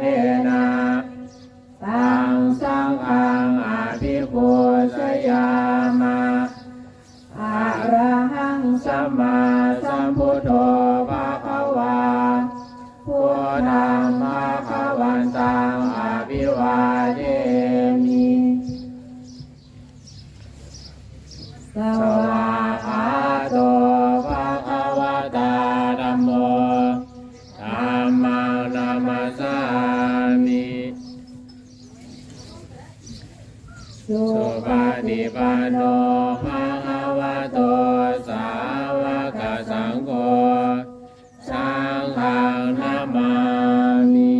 เฏิปันโนภะคะวะโตสาวกสังโฆสังฆังนามามิ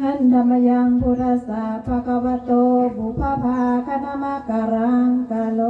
อันธรรมยังพุทธัสสะภะคะวะโตบุพภาคณมะการังกะโล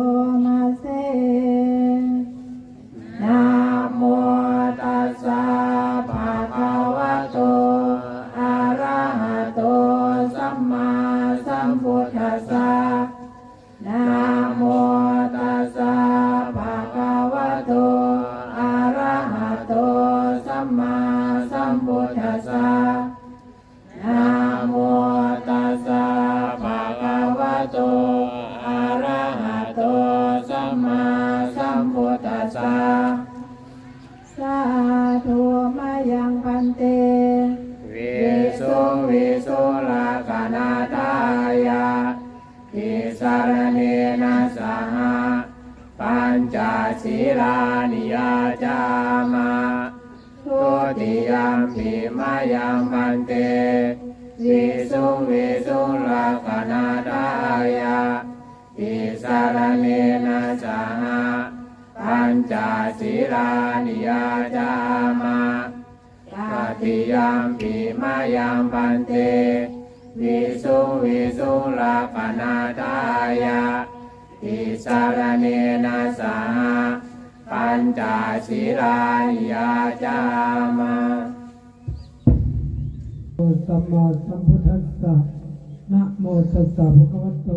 ยมปิมายังพันเตวิสุวิสุลกนาทายาทิสารเนนะสหปัญจศีลานิยาจามาตติยามปิมายังปันเตวิสุวิสุงลาปนาทายาติสารเนนะสห ปัญจศีลานิยาจามาสัมมาสัมพุทธัสสะนะโมตัสสะภะคะวะโต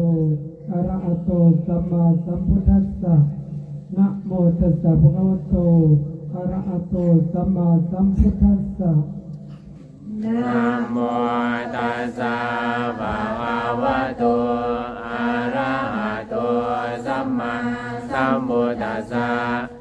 อะระหะโตสัมมาสัมพุทธัสสะนะโมตัสสะภะคะวะโตอะระหะโตสัมมาสัมพุทธัสสะนะนะโมตัสสะภะคะวะโตอะระหะโตสัมมาสัมพุทธัสสะนะ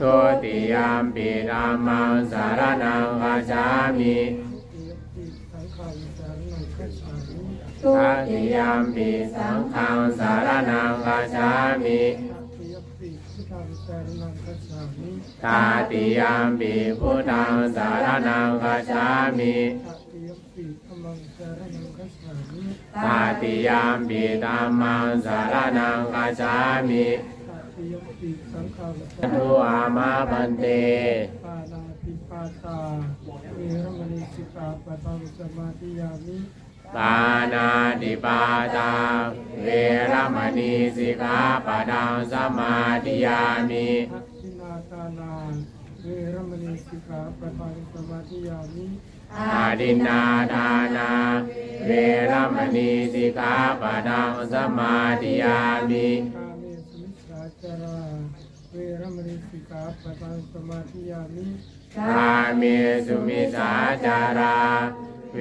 ทุติยามปีธัมมังสารนังคัจามิทุทัติยามปีสังฆังสารนังคัจามิตาติยามปีพุทธังสารนังคัจามิตาติยามปีธัมมังสารนังคัจ ฉามิทุอามาพันเตปานาติปาตาเวรมณีสิกขาปะทังสมาธิยามิปานาติปาตาเวรมณีสิกขาปะทังสมาธิยามิทักษินาทานาเวรมณีสิกขาปะทังสมาธิยามิอาดินนาทานาเวรมณีสิกขาปะทังสมาธิยามิ กาเมสุมิสาจาราเว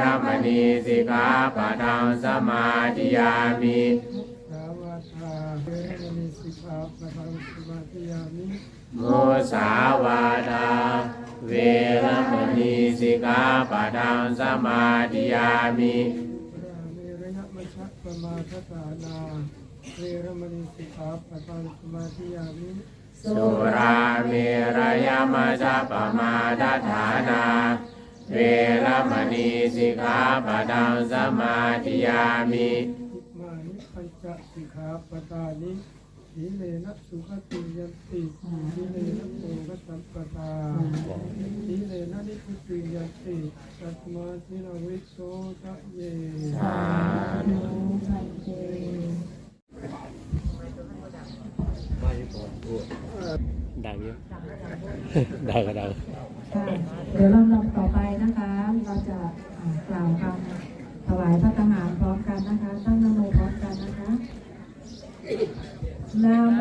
รมณีสิกขาปะทังสมาธิยามิกาเมสุมิสาจาราเวรมณีสิกขาปะทังสมาธิยามิมุสาวาทาเวรมณีสิกขาปะทังสมาธิยามิเวรยมัชฌะปมาทฐานา เวรมณีสิกขาปะทังสมาธิยามิสสุราเมรยมัจจปมาทฐานา เวรมณีสิกขาปะดังสมาธิยามิมานิปัญจสิกขาปตานิสีเลนะสุขติยันติสีเลนะโภคสัมปทาสีเลนะนิพุติยันติตัสมาสินาวิโสทะเยสาธุ พันเต ดังเยอะดังก็ดังเดี๋ยวลำดับต่อไปนะคะ เราจะกล่าวคำถวายพระทหารพร้อมกันนะคะ ตั้งนโมพร้อมกันนะคะนโม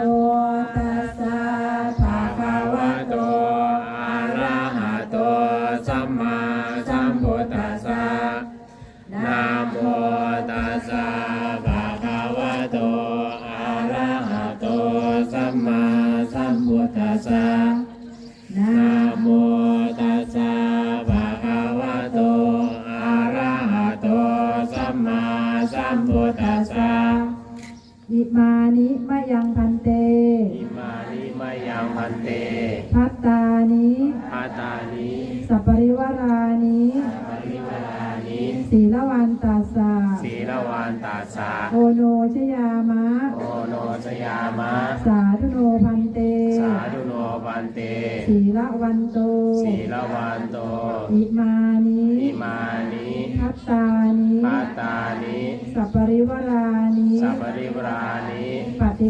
อิมานิมะยังพันเต อิมานิมายังพันเตพัตตานิอาตานิสัปปริวารานิปริวลานิศีลวันตัสสะศีลวานตาสาโอโนชยามะ โอโนสยามะ สาธุโนพันเต สาธุโนบันเตศีลวันโตศีลวันโต อิมานิอิมานิพัตตานิปัตตานิสัปปริวารา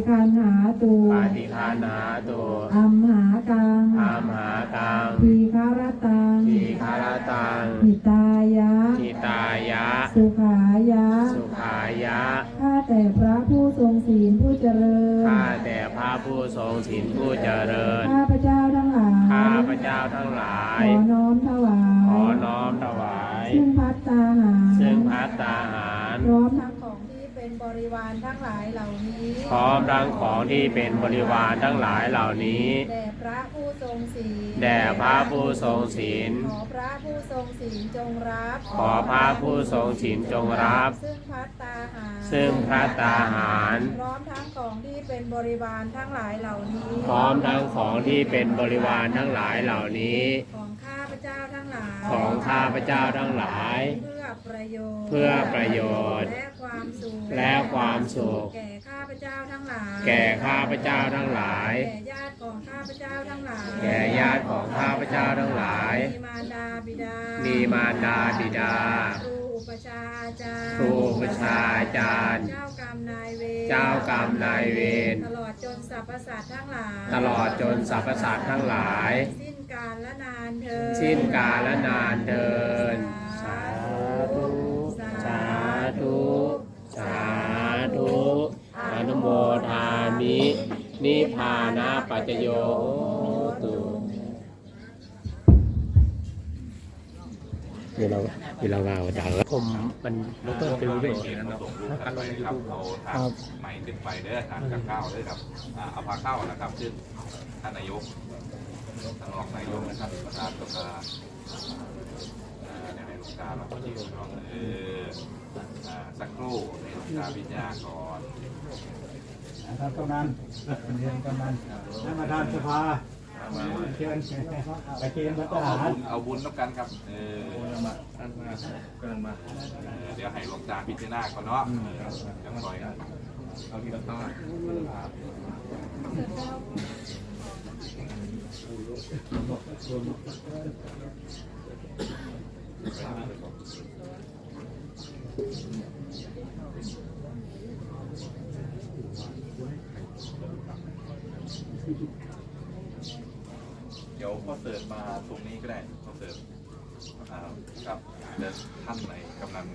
ปฏิคันหาตูปาติคานาตุอัมหากังอามหากังทีคารตังทีคารตังหิตายะ ทิตายะ สุขายะ สุขายะ ข้าแต่พระผู้ทรงศีลผู้เจริญ ข้าแต่พระผู้ทรงศีลผู้เจริญ ข้าพระเจ้าทั้งหลายข้าพระเจ้าทั้งหลาขยอน้อมถวายขอน้อมถวาย ซึ่งพัตตาหารซึ่งพัตตาหาร พร้อมทั้งของที่เป็นบ ริวารทั้งหลายเหล่านี้พร้อมทั้งของที่เป็นบริวารทั้งหลายเหล่านี้แด่พระผู้ทรงศีลแด่พระผู้ทรงศีลขอพระผู้ทรงศีลจงรับขอพระผู้ทรงศีลจงรับ ซึ่งพัตตาหารซึ่งพระตาหารพร้อมทั้งของที่เป็นบริวารทั้งหลายเหล่านี้ พร้อมทั้งของที่เป็นบริวารทั้งหลายเหล่านี้ ของข้าพระเจ้าทั้งหลายของข้าพระเจ้าทั้งหลาย เพื่อประโยชน์เพื่อประโยชน์และ ความสุขและความสุขแก่ข้าพเจ้าทั้งหลาย แก่ข้าพระเจ้าทั้งหลาย แก่ญาติของข้าพเจ้าทั้งหลาย แก่ญาติของข้าพระเจ้าทั้งหลาย มีมารดาบิดา มีมีมารดาบิดา ครูอุปชฌาย์อาจารย์ครูอุปชฌาย์อาจารย์ เจ้ากรรมนายเวร เจ้ากรรมนายเวร ตลอดจนสรรพสัตว์ทั้งหลาย ตลอดจนสรรพสัตว์ทั้งหลาย สิ้นกาลและนานเธอญสิ้นกาลและนานเทิน สาธุ สาธุ สาธุอนุ โมทามินิพพานาปัจจโยโหตุเวลาเวลาว่าดังแล้วผมมันดรเป็นรู้ด้วยนั้นส่งรูปกันไปครับเอาทางไหมขึ้นไปเด้อทานกับข้าวเด้อครับอ่าเอาพาข้าวนะครับซึ่งท่านนายกท่านรองนายกนะครับประธานสภาอ่าในในหลวงตาเราก็ยืนน้องเอออ่าสักครู่ในหลวงตาวิญญาก่อน ครับกำนันเรียนกำนันท่านประธานสภาเชิญไปเกณฑ์ทเอาหารบุญเอาบุญแล้วกันครับ เออท่านมาเออเดี๋ยวให้หลวงตาพิจารณาก่อนเนาะจังหน่อยเอาทีละตอน เดี๋ยวพอเสิร์ฟมาตรงนี้ก็ได้พอเสิร์ฟอ่าครับเดี๋ยวท่านไหนกำลัง